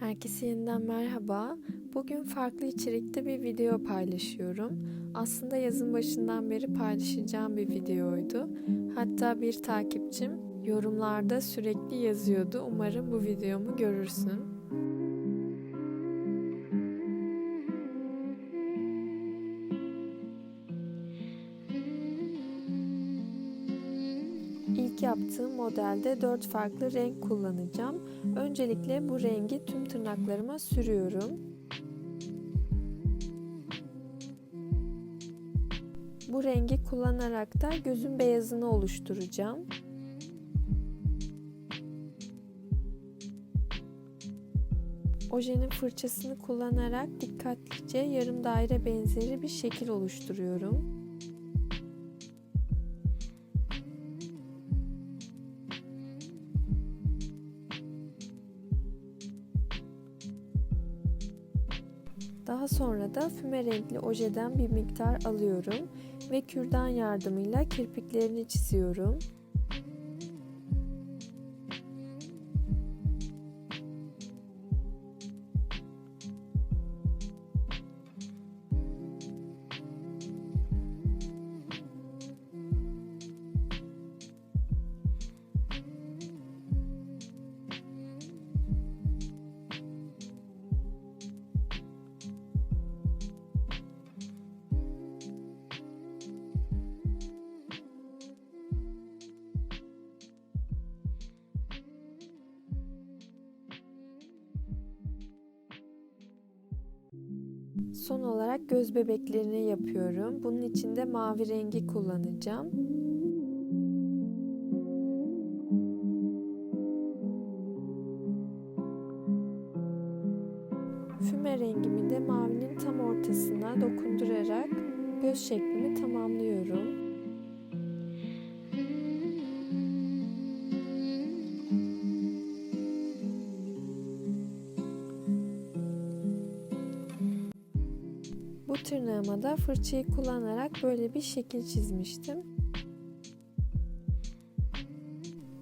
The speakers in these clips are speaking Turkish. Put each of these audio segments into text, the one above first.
Herkese yeniden merhaba. Bugün farklı içerikte bir video paylaşıyorum. Aslında yazın başından beri paylaşacağım bir videoydu. Hatta bir takipçim yorumlarda sürekli yazıyordu. Umarım bu videomu görürsün. Yaptığım modelde 4 farklı renk kullanacağım. Öncelikle bu rengi tüm tırnaklarıma sürüyorum. Bu rengi kullanarak da gözün beyazını oluşturacağım. Ojenin fırçasını kullanarak dikkatlice yarım daire benzeri bir şekil oluşturuyorum. Daha sonra da füme renkli ojeden bir miktar alıyorum ve kürdan yardımıyla kirpiklerini çiziyorum. Son olarak göz bebeklerini yapıyorum. Bunun için de mavi rengi kullanacağım. Füme rengimi de mavinin tam ortasına dokundurarak göz şeklimi tamamlıyorum. Bu tırnağıma da fırçayı kullanarak böyle bir şekil çizmiştim.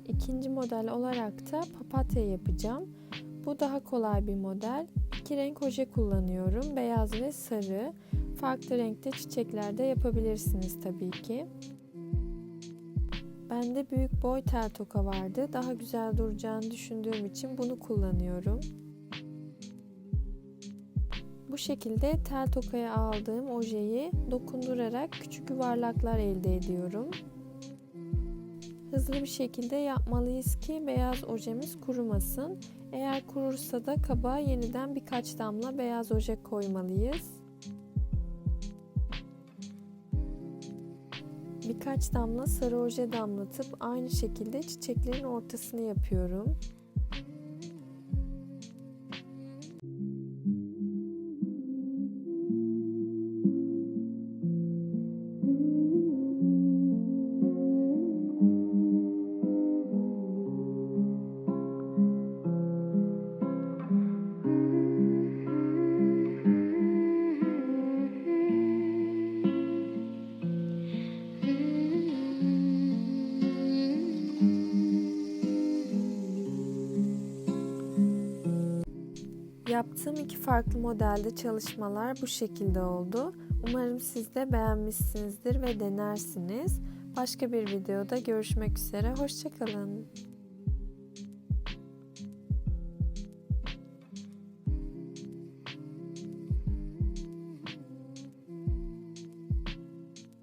İkinci model olarak da papatya yapacağım. Bu daha kolay bir model. İki renk oje kullanıyorum. Beyaz ve sarı. Farklı renkte çiçekler de yapabilirsiniz tabii ki. Bende büyük boy tel toka vardı. Daha güzel duracağını düşündüğüm için bunu kullanıyorum. Bu şekilde tel tokaya aldığım ojeyi dokundurarak küçük yuvarlaklar elde ediyorum. Hızlı bir şekilde yapmalıyız ki beyaz ojemiz kurumasın. Eğer kurursa da kaba yeniden birkaç damla beyaz oje koymalıyız. Birkaç damla sarı oje damlatıp aynı şekilde çiçeklerin ortasını yapıyorum. Yaptığım iki farklı modelde çalışmalar bu şekilde oldu. Umarım siz de beğenmişsinizdir ve denersiniz. Başka bir videoda görüşmek üzere. Hoşçakalın.